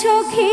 সখী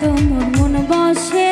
তোমার মন বসে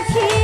রাখি